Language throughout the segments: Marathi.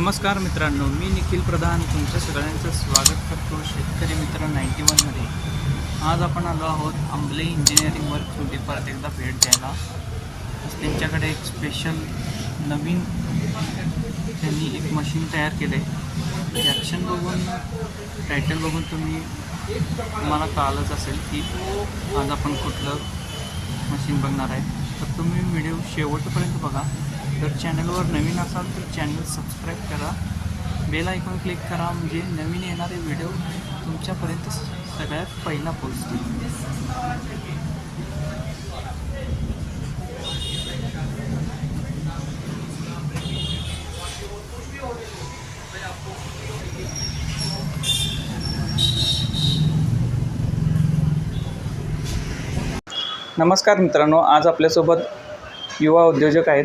नमस्कार मित्रांनो मी निखिल प्रधान. तुमच्या सगळ्यांचं स्वागत करतो शेतकरी मित्र नाईन्टी वनमध्ये आज आपण आलो आहोत आंबले इंजिनिअरिंग वर्कमध्ये परत एकदा भेट द्यायला. त्यांच्याकडे एक स्पेशल नवीन त्यांनी एक मशीन तयार केलं आहे ॲक्शन बघून टायटल बघून तुम्ही तुम्हाला कळालंच असेल की आज आपण कुठलं मशीन बघणार आहे. तर तुम्ही व्हिडिओ शेवटपर्यंत बघा. जर चॅनलवर नवीन असाल तर चॅनल सबस्क्राईब करा. बेल आयकॉन क्लिक करा म्हणजे नवीन येणारे व्हिडिओ तुमच्यापर्यंत सगळ्यात पहिला पोहोचतील. नमस्कार मित्रांनो आज आपल्यासोबत युवा उद्योजक आहेत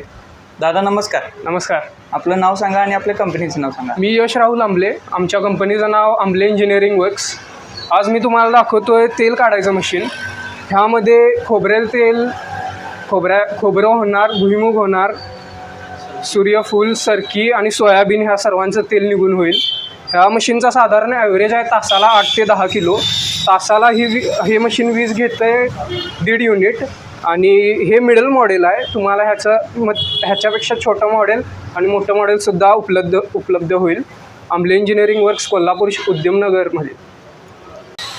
दादा नमस्कार. नमस्कार. आपलं नाव सांगा आणि आपल्या कंपनीचं नाव सांगा. मी यश राहुल आंबले. आमच्या कंपनीचं नाव आंबले इंजिनिअरिंग वर्क्स आज मी तुम्हाला दाखवतोय तेल काढायचं मशीन ह्यामध्ये खोबरेल तेल खोबऱ्या खोबरं होणार भुईमुग होणार सूर्यफूल सरकी आणि सोयाबीन ह्या सर्वांचं तेल निघून होईल. ह्या मशीनचा साधारण ॲव्हरेज आहे तासाला आठ ते दहा किलो. तासाला ही वी हे मशीन वीज घेतं आहे दीड युनिट आणि हे मिडल मॉडेल आहे. तुम्हाला ह्याचं म ह्याच्यापेक्षा छोटं मॉडेल आणि मोठं मॉडेलसुद्धा उपलब्ध उपलब्ध होईल. आंबले इंजिनिअरिंग वर्क्स कोल्हापूर उद्यमनगरमध्ये.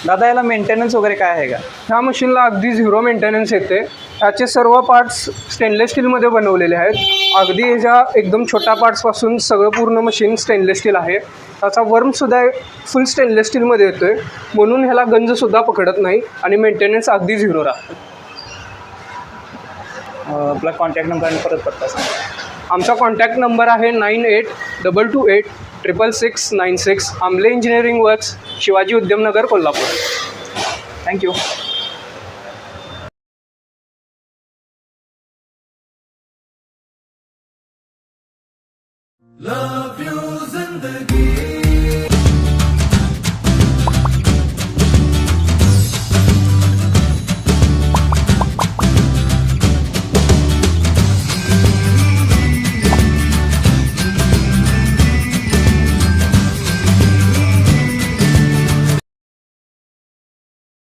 दादा याला मेंटेनन्स वगैरे काय आहे का? ह्या मशीनला अगदी झिरो मेंटेनन्स येते. ह्याचे सर्व पार्ट्स स्टेनलेस स्टीलमध्ये बनवलेले आहेत. अगदी ह्याच्या एकदम छोट्या पार्ट्सपासून सगळं पूर्ण मशीन स्टेनलेस स्टील आहे. त्याचा वर्मसुद्धा फुल स्टेनलेस स्टीलमध्ये येतो आहे म्हणून ह्याला गंजसुद्धा पकडत नाही आणि मेंटेनन्स अगदी झिरो राहतं. आपला कॉन्टॅक्ट नंबर आणि परत पत्ता सांगा. आमचा कॉन्टॅक्ट नंबर आहे nine eight double two eight triple six nine six Amble engineering works Shivaji Udyamnagar Kolhapur. Thank you Love you zindagi.